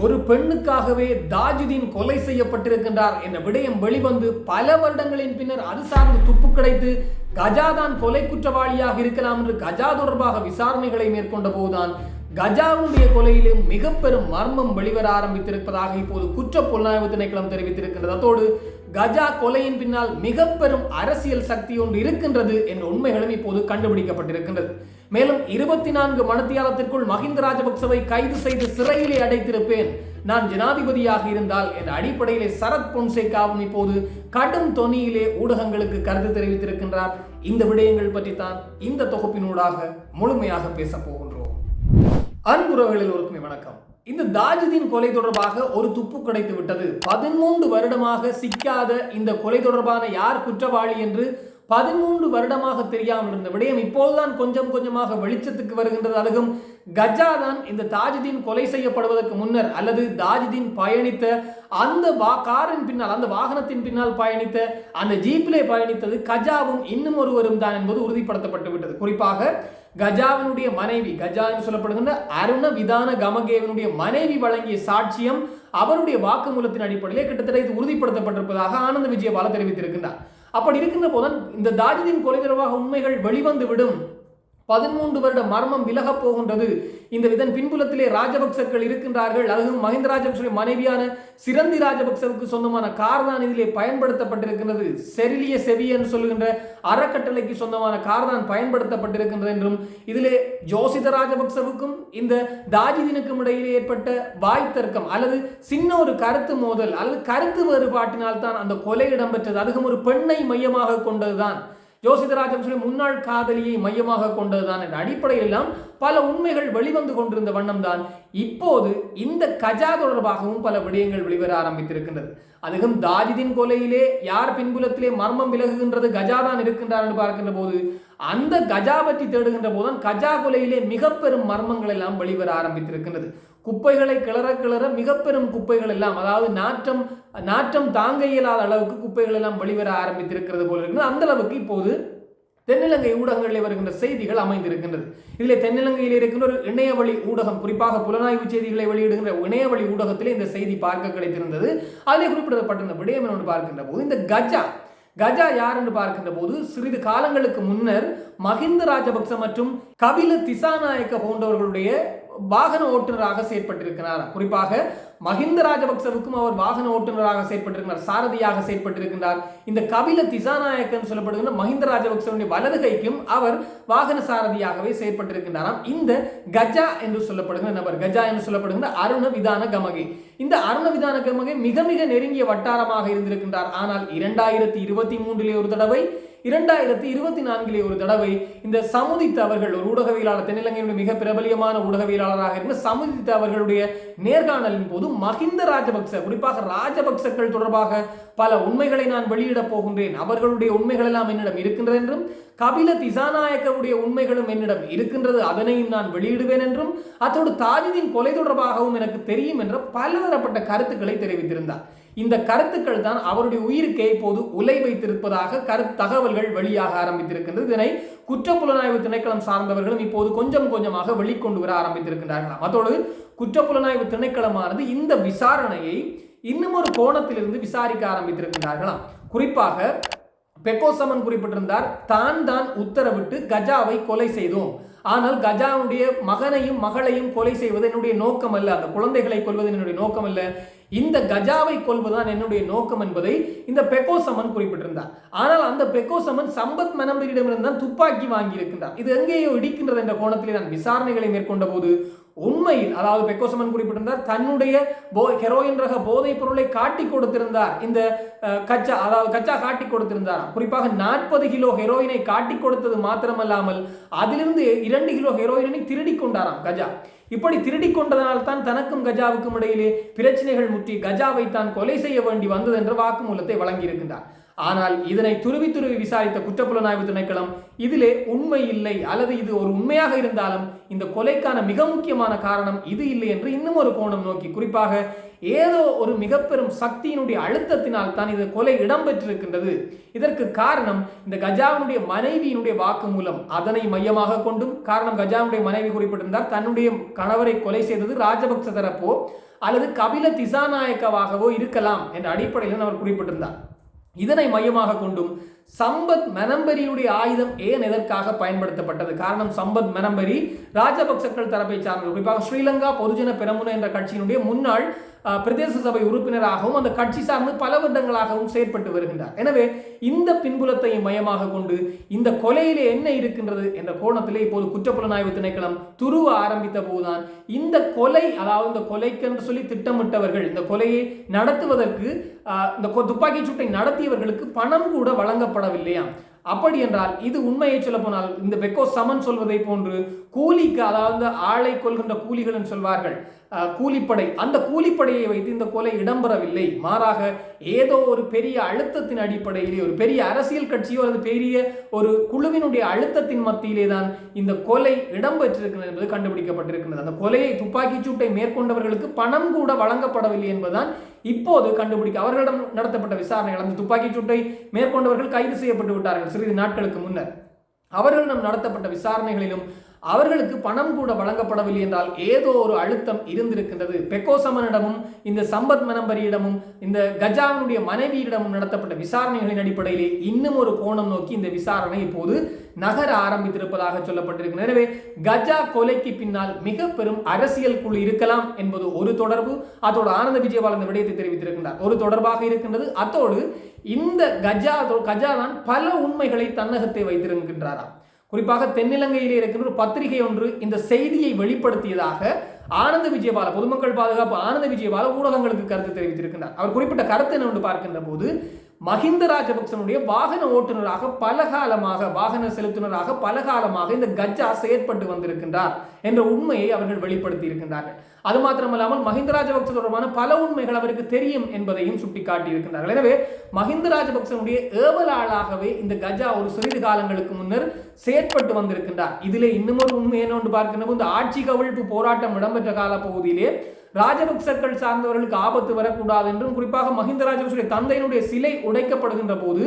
ஒரு பெண்ணுக்காகவே தாஜுதீன் கொலை செய்யப்பட்டிருக்கின்றார் என்ற விடயம் வெளிவந்து பல வருடங்களின் பின்னர் அது சார்ந்து துப்பு கிடைத்து கஜா தான் கொலை குற்றவாளியாக இருக்கலாம் என்று கஜா தொடர்பாக விசாரணைகளை மேற்கொண்ட போதுதான் கஜாவுடைய கொலையிலும் மிக பெரும் மர்மம் வெளிவர ஆரம்பித்திருப்பதாக இப்போது குற்ற புலனாய்வு திணைக்களம் தெரிவித்திருக்கின்றது. அதோடு கஜா கொலையின் பின்னால் மிக பெரும் அரசியல் சக்தி ஒன்று இருக்கின்றது என்ற உண்மைகளும் இப்போது கண்டுபிடிக்கப்பட்டிருக்கின்றது. மேலும் இருபத்தி நான்கு மணத்தியாலத்திற்குள் மஹிந்த ராஜபக்சவை கைது செய்து சிறையிலே அடைத்திருப்பேன். நான் ஜனாதிபதியாக இருந்தால் என்ற அடிப்படையிலே சரத் பொன்சேகாவும் இப்போது கடும் தொனியிலே ஊடகங்களுக்கு கருத்து தெரிவித்திருக்கின்றார். இந்த விடயங்கள் பற்றி தான் இந்த தொகுப்பினூடாக முழுமையாக பேசப் போகின்றோம். அன்புறவுகளில் ஒருக்குமே வணக்கம். இந்த தாஜுதீன் கொலை தொடர்பாக ஒரு துப்பு கிடைத்து விட்டது. பதிமூன்று வருடமாக சிக்காத இந்த கொலை தொடர்பான யார் குற்றவாளி என்று பதிமூன்று வருடமாக தெரியாமல் இருந்த விடயம் இப்போதுதான் கொஞ்சம் கொஞ்சமாக வெளிச்சத்துக்கு வருகின்றது. அதுவும் கஜா தான் இந்த தாஜுதீன் கொலை செய்யப்படுவதற்கு முன்னர் அல்லது தாஜுதீன் பயணித்த அந்த வா காரின் பின்னால் அந்த வாகனத்தின் பின்னால் பயணித்த அந்த ஜீப்பிலே பயணித்தது கஜாவும் இன்னும் ஒருவரும் தான் என்பது உறுதிப்படுத்தப்பட்டு விட்டது. குறிப்பாக கஜாவினுடைய மனைவி கஜா என்று சொல்லப்படுகின்ற அருண விதான கமகேவனுடைய மனைவி வழங்கிய சாட்சியம் அவருடைய வாக்குமூலத்தின் அடிப்படையிலே கிட்டத்தட்ட இது உறுதிப்படுத்தப்பட்டிருப்பதாக ஆனந்த விஜயபால தெரிவித்திருக்கின்றார். அப்படி இருக்கின்ற போதுதான் இந்த தாஜிதின் கொலை தொடர்பாக உண்மைகள் வெளிவந்து விடும் பதிமூன்று வருட மர்மம் விலகப் போகின்றது. இந்த இதன் பின்புலத்திலே ராஜபக்சர்கள் இருக்கின்றார்கள். அதுவும் மஹிந்த ராஜபக்சருடைய மனைவியான சிரந்தி ராஜபக்சவுக்கு சொந்தமான கார் தான் இதிலே பயன்படுத்தப்பட்டிருக்கின்றது. செரிலிய செவி என்று சொல்லுகின்ற அறக்கட்டளைக்கு சொந்தமான கார் தான் பயன்படுத்தப்பட்டிருக்கின்றது என்றும் இதிலே ஜோசித ராஜபக்சவுக்கும் இந்த தாஜிதினுக்கும் இடையிலே ஏற்பட்ட வாய் தர்க்கம் அல்லது சின்ன ஒரு கருத்து மோதல் அல்லது கருத்து வேறுபாட்டினால் தான் அந்த கொலை இடம்பெற்றது. அதுவும் ஒரு பெண்ணை மையமாக கொண்டதுதான். ஜோசிதராஜம் சொல்லி முன்னாள் காதலியை மையமாக கொண்டதுதான் என்ற அடிப்படையில் பல உண்மைகள் வெளிவந்து கொண்டிருந்த வண்ணம் தான் இப்போது இந்த கஜா தொடர்பாகவும் பல விடயங்கள் வெளிவர ஆரம்பித்திருக்கின்றது. அதுவும் தாஜிதின் கொலையிலே யார் பின்புலத்திலே மர்மம் விலகுகின்றது கஜா தான் இருக்கின்றார் என்று பார்க்கின்ற போது அந்த கஜா பற்றி தேடுகின்ற போதுதான் கஜா கொலையிலே மிக பெரும் மர்மங்கள் எல்லாம் வெளிவர ஆரம்பித்திருக்கின்றது. குப்பைகளை கிளற கிளற மிக பெரும் குப்பைகள் எல்லாம் அதாவது நாற்றம் நாற்றம் தாங்க இயலாத அளவுக்கு குப்பைகள் எல்லாம் வெளிவர ஆரம்பித்திருக்கிறது போல இருக்கிறது அந்த அளவுக்கு இப்போது தென்னிலங்கை ஊடகங்களில் வருகின்ற செய்திகள் அமைந்திருக்கின்றது. இதில் தென்னிலங்கையில் இருக்கின்ற ஒரு இணையவழி ஊடகம் குறிப்பாக புலனாய்வு செய்திகளை வெளியிடுகின்ற இணையவழி ஊடகத்திலே இந்த செய்தி பார்க்க கிடைத்திருந்தது. அதிலே குறிப்பிடப்பட்டிருந்த விடயம் என்று பார்க்கின்ற போது இந்த கஜா கஜா யார் என்று பார்க்கின்ற போது சிறிது காலங்களுக்கு முன்னர் மஹிந்த ராஜபக்ச மற்றும் கபில திசாநாயக்க போன்றவர்களுடைய வாகன ஓட்டுநராக செயற்பட்டிருக்கிறார். குறிப்பாக மஹிந்த ராஜபக்சவுக்கும் அவர் வாகன ஓட்டுநராக செயற்பட்டிருக்கிறார் சாரதியாக செயற்பட்டிருக்கின்றார் இந்த கபில திசாநாயக்கன் சொல்லப்படுகின்ற மஹிந்த ராஜபக்சவுடைய வலது கைக்கும் அவர் வாகன சாரதியாகவே செயற்பட்டிருக்கின்றாராம். இந்த கஜா என்று சொல்லப்படுகிற நபர் கஜா என்று சொல்லப்படுகின்ற அருண விதான கமகை. இந்த அருண விதான கமகை மிக மிக நெருங்கிய வட்டாரமாக இருந்திருக்கின்றார். ஆனால் இரண்டாயிரத்தி இருபத்தி மூன்றிலே ஒரு தடவை இரண்டாயிரத்தி இருபத்தி நான்கிலே ஒரு தடவை இந்த சமுதித்த அவர்கள் ஒரு ஊடகவியலாளர் தென்னிலங்கையுடைய மிக பிரபலியமான ஊடகவியலாளராக இருந்த சமுதித்த அவர்களுடைய நேர்காணலின் போது மஹிந்த ராஜபக்ச குறிப்பாக ராஜபக்சக்கள் தொடர்பாக பல உண்மைகளை நான் வெளியிடப் போகின்றேன். அவர்களுடைய உண்மைகள் எல்லாம் என்னிடம் இருக்கின்றது என்றும் கபில திசாநாயக்கவுடைய உண்மைகளும் என்னிடம் இருக்கின்றது அதனையும் நான் வெளியிடுவேன் என்றும் அத்தோடு தாஜிதின் கொலை தொடர்பாகவும் எனக்கு தெரியும் என்ற பலதரப்பட்ட கருத்துக்களை தெரிவித்திருந்தார். இந்த கருத்துக்கள் தான் அவருடைய உயிருக்கே இப்போது உலை வைத்திருப்பதாக கரு தகவல்கள் வெளியாக ஆரம்பித்திருக்கின்றது. இதனை குற்றப்புலனாய்வு திணைக்களம் சார்ந்தவர்களும் இப்போது கொஞ்சம் கொஞ்சமாக வெளிக்கொண்டு வர ஆரம்பித்திருக்கின்றார்களாம். அதோடு குற்றப்புலனாய்வு திணைக்களமானது இந்த விசாரணையை இன்னும் ஒரு கோணத்திலிருந்து விசாரிக்க ஆரம்பித்திருக்கின்றார்களாம். குறிப்பாக பெக்கோசமன் குறிப்பிட்டிருந்தார் தான் தான் உத்தரவிட்டு கஜாவை கொலை செய்தோம். ஆனால் கஜாவுடைய மகனையும் மகளையும் கொலை செய்வது என்னுடைய நோக்கம் அல்ல அந்த குழந்தைகளை கொள்வது என்னுடைய நோக்கம் அல்ல இந்த கஜாவை கொள்வதுதான் என்னுடைய நோக்கம் என்பதை இந்த பெக்கோசமன் குறிப்பிட்டிருந்தார். ஆனால் அந்த பெக்கோசமன் சம்பத் மனம்பரிடமிருந்து தான் துப்பாக்கி வாங்கியிருக்கின்றார். இது எங்கேயோ இடிக்கின்றது என்ற கோணத்திலே நான் விசாரணைகளை மேற்கொண்ட போது உண்மையில் அதாவது பெக்கோசமன் குறிப்பிட்டிருந்தார் தன்னுடைய போ ஹெரோயின் ரக போதைப் பொருளை காட்டி கொடுத்திருந்தார். இந்த கச்சா அதாவது கச்சா காட்டி கொடுத்திருந்தார் குறிப்பாக நாற்பது கிலோ ஹெரோயினை காட்டி கொடுத்தது மாத்திரமல்லாமல் அதிலிருந்து இரண்டு கிலோ ஹெரோயினை திருடி கொண்டாராம் கஜா. இப்படி திருடி கொண்டதனால் தான் தனக்கும் கஜாவுக்கும் இடையிலே பிரச்சனைகள் முற்றி கஜாவை தான் கொலை செய்ய வேண்டி வந்தது என்ற வாக்குமூலத்தை வழங்கியிருக்கின்றார். ஆனால் இதனை துருவி துருவி விசாரித்த குற்றப்புலனாய்வு திணைக்களம் இதிலே உண்மை இல்லை அல்லது இது ஒரு உண்மையாக இருந்தாலும் இந்த கொலைக்கான மிக முக்கியமான காரணம் இது இல்லை என்று இன்னும் ஒரு கோணம் நோக்கி குறிப்பாக ஏதோ ஒரு மிக பெரும் சக்தியினுடைய அழுத்தத்தினால் தான் இது கொலை இடம்பெற்றிருக்கின்றது. இதற்கு காரணம் இந்த கஜாவினுடைய மனைவியினுடைய வாக்குமூலம் அதனை மையமாக கொண்டும் காரணம் கஜாவினுடைய மனைவி குறிப்பிட்டிருந்தார் தன்னுடைய கணவரை கொலை செய்தது ராஜபக்ச தரப்போ அல்லது கபில திசாநாயக்கவாகவோ இருக்கலாம் என்ற அடிப்படையில் அவர் குறிப்பிட்டிருந்தார். இதனை மையமாக கொண்டும் சம்பத் மெனம்பரியுடைய ஆயுதம் ஏன் எதற்காக பயன்படுத்தப்பட்டது? காரணம் சம்பத் மெனம்பரி ராஜபக்சக்கள் தரப்பை சார்ந்தது. குறிப்பாக ஸ்ரீலங்கா பொதுஜன பெரமுன என்ற கட்சியினுடைய முன்னாள் பிரதேச சபை உறுப்பினராகவும் அந்த கட்சி சார்ந்து பல வருடங்களாகவும் செயற்பட்டு வருகின்றார். எனவே இந்த பின்புலத்தை மையமாக கொண்டு இந்த கொலையிலே என்ன இருக்கின்றது என்ற கோணத்திலே இப்போது குற்றப்புலனாய்வு திணைக்களம் துருவ ஆரம்பித்த போதுதான் இந்த கொலை அதாவது இந்த கொலைக்கென்று சொல்லி திட்டமிட்டவர்கள் இந்த கொலையை நடத்துவதற்கு இந்த துப்பாக்கி சூட்டை நடத்தியவர்களுக்கு பணம் கூட வழங்கப்படவில்லையாம். அப்படி என்றால் இது உண்மையை சொல்ல போனால் இந்த பெக்கோ சமன் சொல்வதை போன்று கூலிக்கு அதாவது ஆளை கொள்கின்ற கூலிகள் சொல்வார்கள். கூலிப்படை. அந்த கூலிப்படையை வைத்து இந்த கொலை இடம்பெறவில்லை. மாறாக ஏதோ ஒரு பெரிய அழுத்தத்தின் அடிப்படையிலே ஒரு பெரிய அரசியல் கட்சியோ அல்லது பெரிய ஒரு குழுவினுடைய அழுத்தத்தின் மத்தியிலே தான் இந்த கொலை இடம்பெற்றிருக்கிறது என்பது கண்டுபிடிக்கப்பட்டிருக்கிறது. அந்த கொலையை துப்பாக்கி சூட்டை மேற்கொண்டவர்களுக்கு பணம் கூட வழங்கப்படவில்லை என்பதுதான் இப்போது கண்டுபிடிக்க அவர்களிடம் நடத்தப்பட்ட விசாரணைகள். அந்த துப்பாக்கி சூட்டை மேற்கொண்டவர்கள் கைது செய்யப்பட்டு விட்டார்கள் சிறிது நாட்களுக்கு முன்னர். அவர்களிடம் நடத்தப்பட்ட விசாரணைகளிலும் அவர்களுக்கு பணம் கூட வழங்கப்படவில்லை என்றால் ஏதோ ஒரு அழுத்தம் இருந்திருக்கின்றது. பெக்கோசமனிடமும் இந்த சம்பத் மனம்பரியிடமும் இந்த கஜாவினுடைய மனைவியிடமும் நடத்தப்பட்ட விசாரணைகளின் அடிப்படையிலே இன்னும் ஒரு கோணம் நோக்கி இந்த விசாரணை இப்போது நகர ஆரம்பித்திருப்பதாக சொல்லப்பட்டிருக்கு. எனவே கஜா கொலைக்கு பின்னால் மிக பெரும் அரசியல் குழு இருக்கலாம் என்பது ஒரு தொடர்பு. அதோடு ஆனந்த விஜயபால் இந்த விடயத்தை தெரிவித்திருக்கின்றார். ஒரு தொடர்பாக இருக்கின்றது. அத்தோடு இந்த கஜா கஜா தான் பல உண்மைகளை தன்னகத்தை வைத்திருக்கின்றாராம். குறிப்பாக தென்னிலங்கையில் இருக்கின்ற ஒரு பத்திரிகை ஒன்று இந்த செய்தியை வெளிப்படுத்தியதாக ஆனந்த விஜயபால பொதுமக்கள் பாதுகாப்பு ஆனந்த விஜயபால ஊடகங்களுக்கு கருத்து தெரிவித்திருக்கிறார் அவர் குறிப்பிட்ட கருத்து என்ன பார்க்கின்ற போது மஹிந்த ராஜபக்சனுடைய வாகன ஓட்டுநராக பல காலமாக வாகன செலுத்துனராக பல காலமாக இந்த கஜா செயற்பட்டு வந்திருக்கின்றார் என்ற உண்மையை அவர்கள் வெளிப்படுத்தி இருக்கின்றார்கள். அது மாத்திரமல்லாமல் மஹிந்த ராஜபக்ச தொடர்பான பல உண்மைகள் அவருக்கு தெரியும் என்பதையும் சுட்டிக்காட்டி இருக்கின்றார்கள் எனவே மஹிந்த ராஜபக்சனுடைய ஏவலாளாகவே இந்த கஜா ஒரு சிறிது காலங்களுக்கு முன்னர் செயற்பட்டு வந்திருக்கின்றார். இதிலே இன்னும் ஒரு உண்மை என்ன பார்க்கின்ற இந்த ஆட்சி கவிழ்ப்பு போராட்டம் இடம்பெற்ற கால பகுதியிலே ராஜபக்சர்கள் சார்ந்தவர்களுக்கு ஆபத்து வரக்கூடாது என்றும் குறிப்பாக மஹிந்த ராஜபக்சனுடைய தந்தையினுடைய சிலை உடைக்கப்படுகின்ற போது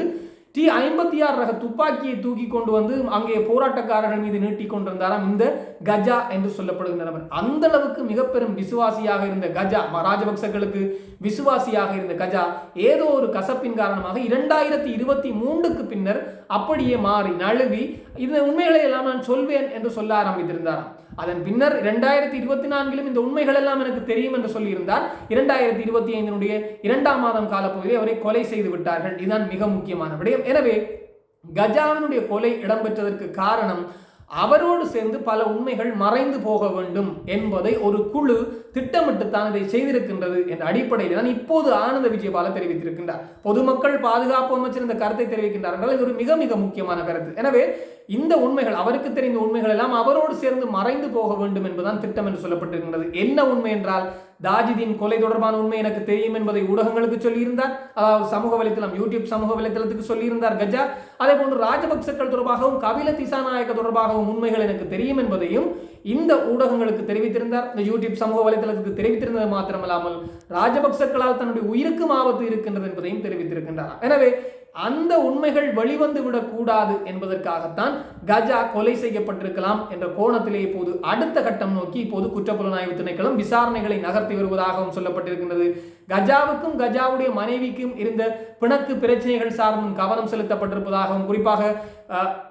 டி ஐம்பத்தி ஆறு ரக துப்பாக்கியை தூக்கி கொண்டு வந்து அங்கே போராட்டக்காரர்கள் மீது நீட்டி கொண்டிருந்தாராம் இந்த கஜா என்று சொல்லப்படுகின்ற நபர். அந்த அளவுக்கு மிக பெரும் விசுவாசியாக இருந்த கஜா ராஜபக்சர்களுக்கு விசுவாசியாக இருந்த கஜா ஏதோ ஒரு கசப்பின் காரணமாக இரண்டாயிரத்தி இருபத்தி மூன்றுக்கு பின்னர் அப்படியே மாறி நழுவி இந்த உண்மைகளை எல்லாம் நான் சொல்வேன் என்று சொல்ல ஆரம்பித்திருந்தாராம். அதன் பின்னர் இரண்டாயிரத்தி இருபத்தி நான்கிலும் இந்த உண்மைகள் எல்லாம் எனக்கு தெரியும் என்று சொல்லியிருந்தார். இரண்டாயிரத்தி இருபத்தி ஐந்தினுடைய இரண்டாம் மாதம் காலப்பகுதியில் அவரை கொலை செய்து விட்டார்கள். இதுதான் மிக முக்கியமான விடயம். எனவே கஜாவினுடைய கொலை இடம்பெற்றதற்கு காரணம் அவரோடு சேர்ந்து பல உண்மைகள் மறைந்து போக வேண்டும் என்பதை ஒரு குழு திட்டமிட்டு தான் இதை செய்திருக்கின்றது என்ற அடிப்படையில் தான் இப்போது ஆனந்த விஜயபால தெரிவித்திருக்கின்றார். பொதுமக்கள் பாதுகாப்பு அமைச்சர் இந்த கருத்தை தெரிவிக்கின்றார்கள் இது ஒரு மிக மிக முக்கியமான கருத்து. எனவே இந்த உண்மைகள் அவருக்கு தெரிந்த உண்மைகள் எல்லாம் அவரோடு சேர்ந்து மறைந்து போக வேண்டும் என்பதுதான் திட்டம் என்று சொல்லப்பட்டிருக்கின்றது. என்ன உண்மை என்றால் தாஜிதின் கொலை தொடர்பான உண்மை எனக்கு தெரியும் என்பதை ஊடகங்களுக்கு சொல்லியிருந்தார். அதாவது சமூக வலைத்தளம் யூடியூப் சமூக வலைத்தளத்துக்கு சொல்லியிருந்தார் கஜா. அதே போன்று ராஜபக்சக்கள் தொடர்பாகவும் கபில திசாநாயக்க தொடர்பாகவும் உண்மைகள் எனக்கு தெரியும் என்பதையும் இந்த ஊடகங்களுக்கு தெரிவித்திருந்தார். இந்த யூடியூப் சமூக வலைத்தளத்துக்கு தெரிவித்திருந்தது மாத்திரமல்லாமல் ராஜபக்சக்களால் தன்னுடைய உயிருக்கும் ஆபத்து இருக்கின்றது என்பதையும் தெரிவித்திருக்கின்றார். எனவே அந்த உண்மைகள் வெளிவந்து விடக்கூடாது என்பதற்காகத்தான் கஜா கொலை செய்யப்பட்டிருக்கலாம் என்ற கோணத்திலே இப்போது அடுத்த கட்டம் நோக்கி இப்போது குற்றப்புலனாய்வு திணைக்களம் விசாரணைகளை நகர்த்தி வருவதாகவும் சொல்லப்பட்டிருக்கின்றது. கஜாவுக்கும் கஜாவுடைய மனைவிக்கும் இருந்த பிணக்கு பிரச்சனைகள் சார்ந்தும் கவனம் செலுத்தப்பட்டிருப்பதாகவும் குறிப்பாக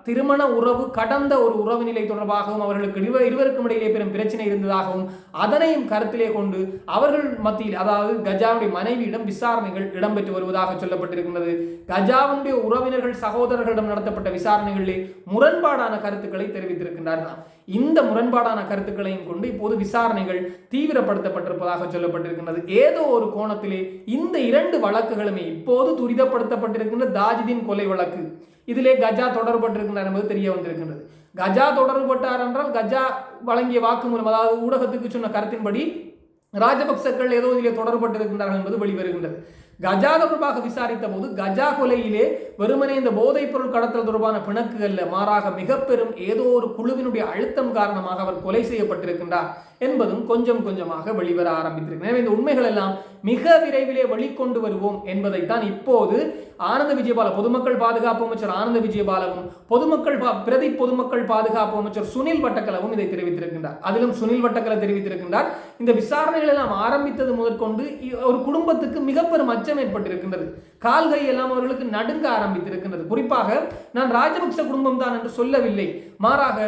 திருமண உறவு கடந்த ஒரு உறவு நிலை தொடர்பாகவும் அவர்களுக்கு இருவருக்கும் இடையிலே பெரும் பிரச்சனை இருந்ததாகவும் அதனையும் கருத்திலே கொண்டு அவர்கள் மத்தியில் அதாவது கஜாவுடைய மனைவியிடம் விசாரணைகள் இடம்பெற்று வருவதாக சொல்லப்பட்டிருக்கின்றது. கஜாவுடைய உறவினர்கள் சகோதரர்களிடம் நடத்தப்பட்ட விசாரணைகளிலே முரண்பாடான கருத்துக்களை தெரிவித்திருக்கின்றார்கள்? இந்த முரண்பாடான கருத்துக்களையும் கொண்டு இப்போது விசாரணைகள் தீவிரப்படுத்தப்பட்டிருப்பதாக சொல்லப்பட்டிருக்கின்றது. ஏதோ ஒரு கோணத்திலே இந்த இரண்டு வழக்குகளுமே இப்போது துரிதப்படுத்தப்பட்டிருக்கின்ற தாஜிதின் கொலை வழக்கு. இதிலே கஜா தொடர்பட்டிருக்கிறார் என்பது தெரிய வந்திருக்கின்றது. கஜா தொடர்பட்டார் என்றால் கஜா வழங்கிய வாக்குமூலம் அதாவது ஊடகத்துக்கு சொன்ன கருத்தின்படி ராஜபக்சக்கள் ஏதோ இதிலே தொடர்பட்டிருக்கின்றார்கள் என்பது வெளிவருகின்றது. கஜா தொடர்பாக விசாரித்த போது கஜா கொலையிலே வெறுமனே இந்த போதைப் பொருள் கடத்தல் தொடர்பான பிணக்குகள்ல மாறாக மிக பெரும் ஏதோ ஒரு குழுவினுடைய அழுத்தம் காரணமாக அவர் கொலை செய்யப்பட்டிருக்கின்றார் என்பதும் கொஞ்சம் கொஞ்சமாக வெளிவர ஆரம்பித்திருக்கு எனவே இந்த உண்மைகள் எல்லாம் மிக விரைவிலே வெளிக்கொண்டு வருவோம் என்பதைத்தான் இப்போது ஆனந்த விஜயபால பொதுமக்கள் பாதுகாப்பு அமைச்சர் ஆனந்த விஜயபாலவும் பொதுமக்கள் பிரதி பொதுமக்கள் பாதுகாப்பு அமைச்சர் சுனில் வட்டக்கலவும் இதை தெரிவித்திருக்கின்றார். அதிலும் சுனில் வட்டக்கல தெரிவித்திருக்கின்றார். இந்த விசாரணைகள் எல்லாம் ஆரம்பித்தது முதற்கொண்டு ஒரு குடும்பத்துக்கு மிக பெரும் அச்சம் ஏற்பட்டிருக்கின்றது. கால்கை எல்லாம் அவர்களுக்கு நடுங்க ஆரம்பித்திருக்கின்றது. குறிப்பாக நான் ராஜபக்ச குடும்பம் தான் என்று சொல்லவில்லை. மாறாக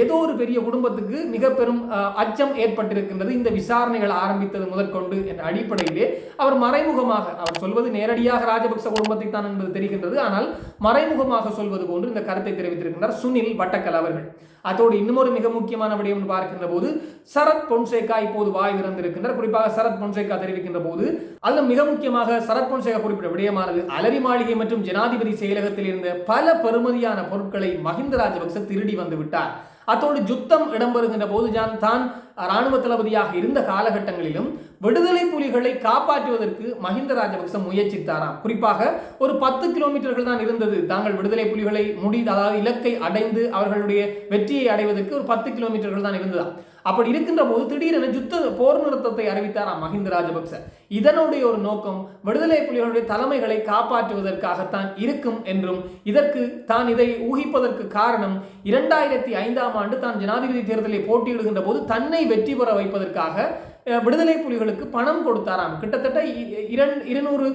ஏதோ ஒரு பெரிய குடும்பத்துக்கு மிக பெரும் அச்சம் ஏற்பட்டிருக்கின்றது. இந்த விசாரணைகள் ஆரம்பித்தது முதற்கொண்டு என்ற அடிப்படையிலே அவர் மறைமுகமாக அவர் சொல்வது நேரடியாக ராஜபக்ச குடும்பத்தை தான் என்பது தெரிகின்றது. ஆனால் மறைமுகமாக சொல்வது போன்று இந்த கருத்தை தெரிவித்திருக்கின்றார் சுனில் வட்டக்கல் அவர்கள். அதோடு இன்னும் மிக முக்கியமான விடயம் என்று பார்க்கின்ற போது சரத் பொன்சேகா இப்போது வாய் திறந்திருக்கின்றார். குறிப்பாக சரத் பொன்சேகா தெரிவிக்கின்ற போது அதில் மிக முக்கியமாக சரத் பொன்சேகா குறிப்பிட்ட விடயமானது அலரி மாளிகை மற்றும் ஜனாதிபதி செயலகத்தில் இருந்த பல பெருமதியான பொருட்களை மஹிந்த ராஜபக்ச திருடி வந்து விட்டார். அத்தோடு யுத்தம் இடம்பெறுகின்ற போது தான் இராணுவ தளபதியாக இருந்த காலகட்டங்களிலும் விடுதலை புலிகளை காப்பாற்றுவதற்கு மஹிந்த ராஜபக்ச முயற்சித்தாராம். குறிப்பாக ஒரு பத்து கிலோமீட்டர்கள் தான் இருந்தது. தாங்கள் விடுதலை புலிகளை முடி அதாவது இலக்கை அடைந்து அவர்களுடைய வெற்றியை அடைவதற்கு ஒரு பத்து கிலோமீட்டர்கள் தான் இருந்ததா அப்படி இருக்கின்ற போது திடீரென யுத்த போர் நிறுத்தத்தை அறிவித்தாராம் மஹிந்த ராஜபக்ச. இதனுடைய ஒரு நோக்கம் விடுதலை புலிகளுடைய தலைமைகளை காப்பாற்றுவதற்காகத்தான் இருக்கும் என்றும் இதற்கு தான் இதை ஊகிப்பதற்கு காரணம் இரண்டாயிரத்தி ஐந்தாம் ஆண்டு தான் ஜனாதிபதி தேர்தலில் போட்டியிடுகின்ற போது தன்னை வெற்றி பெற வைப்பதற்காக விடுதலை புலிகளுக்கு பணம் கொடுத்தாராம் கிட்டத்தட்ட இரண் இருநூறு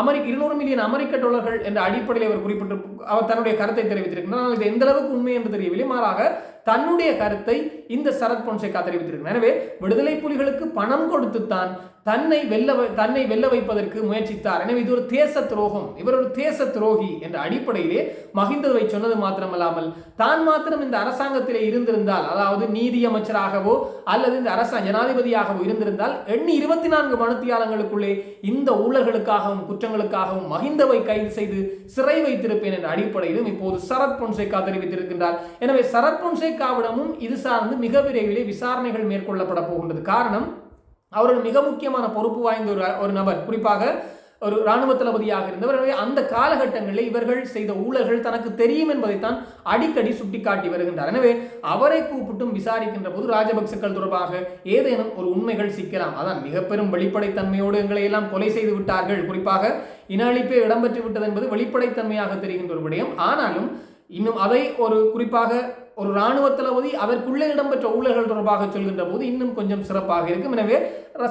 அமெரிக்க இருநூறு மில்லியன் அமெரிக்க டாலர்கள் என்ற அடிப்படையில் அவர் குறிப்பிட்டு அவர் தன்னுடைய கருத்தை தெரிவித்திருக்கிறார். ஆனால் இது எந்த அளவுக்கு உண்மை என்று தெரியவில்லை. மாறாக தன்னுடைய கருத்தை இந்த சரத் பொன்சேகா தெரிவித்திருக்கிறார். எனவே விடுதலை புலிகளுக்கு பணம் கொடுத்துத்தான் தன்னை வெல்ல தன்னை வெல்ல வைப்பதற்கு முயற்சித்தார். எனவே இது ஒரு தேச துரோகம். இவர் ஒரு தேச துரோகி என்ற அடிப்படையிலே மகிந்தவை சொன்னது மாத்திரமல்லாமல் தான் மாத்திரம் இந்த அரசாங்கத்திலே இருந்திருந்தால் அதாவது நீதி அமைச்சராகவோ அல்லது இந்த அரச ஜனாதிபதியாகவோ இருந்திருந்தால் எண்ணி இருபத்தி நான்கு மணித்தியாலங்களுக்குள்ளே இந்த ஊழல்களுக்காகவும் குற்றங்களுக்காகவும் மகிந்தவை கைது செய்து சிறை வைத்திருப்பேன் என்ற அடிப்படையிலும் இப்போது சரத் பொன்சேகா தெரிவித்திருக்கின்றார். எனவே சரத் பொன்சேகாவிடமும் இது சார்ந்து மிக விரைவில் விசாரணைகள் மேற்கொள்ளப்பட போகின்றது. காரணம் அவர் மிக முக்கியமான பொறுப்பு வாய்ந்த ஒரு ஒரு நபர். குறிப்பாக ஒரு இராணுவ தளபதியாக இருந்தவர். எனவே அந்த காலகட்டங்களில் இவர்கள் செய்த ஊழல்கள் தனக்கு தெரியும் என்பதைத்தான் அடிக்கடி சுட்டிக்காட்டி வருகின்றார். எனவே அவரை கூப்பிட்டும் விசாரிக்கின்ற போது ராஜபக்சக்கள் தொடர்பாக ஏதேனும் ஒரு உண்மைகள் சிக்கலாம். அதான் மிக பெரும் வெளிப்படைத்தன்மையோடு எங்களை எல்லாம் கொலை செய்து விட்டார்கள். குறிப்பாக இன அழிப்பே இடம்பெற்று விட்டது என்பது வெளிப்படைத்தன்மையாக தெரிகின்ற ஒரு விடயம். ஆனாலும் இன்னும் அதை ஒரு குறிப்பாக ஒரு இராணுவ தளபதி அதற்குள்ளே இடம்பெற்ற ஊழல்கள் தொடர்பாக சொல்கின்ற போது இன்னும் கொஞ்சம் சிறப்பாக இருக்கும். எனவே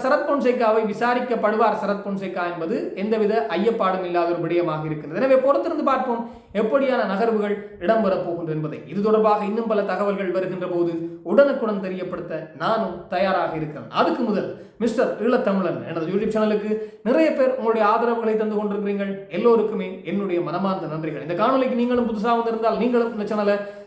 சரத் பொன்சேகாவை விசாரிக்கப்படுவார். சரத் பொன்சேகா என்பது எந்தவித ஐயப்பாடும் இல்லாத ஒரு விடயமாக இருக்கிறது. எனவே பொறுத்திருந்து பார்ப்போம் எப்படியான நகர்வுகள் இடம்பெறப் போகின்ற என்பதை. இது தொடர்பாக இன்னும் பல தகவல்கள் வருகின்ற போது உடனுக்குடன் தெரியப்படுத்த நானும் தயாராக இருக்கிறேன். அதுக்கு முதல் மிஸ்டர் ஈழத்தமிழன் எனது யூடியூப் சேனலுக்கு நிறைய பேர் உங்களுடைய ஆதரவுகளை தந்து கொண்டிருக்கிறீர்கள். எல்லோருக்குமே என்னுடைய மனமார்ந்த நன்றிகள். இந்த காணொலிக்கு நீங்களும் புதுசாக வந்திருந்தால் நீங்களும் இந்த சேனலை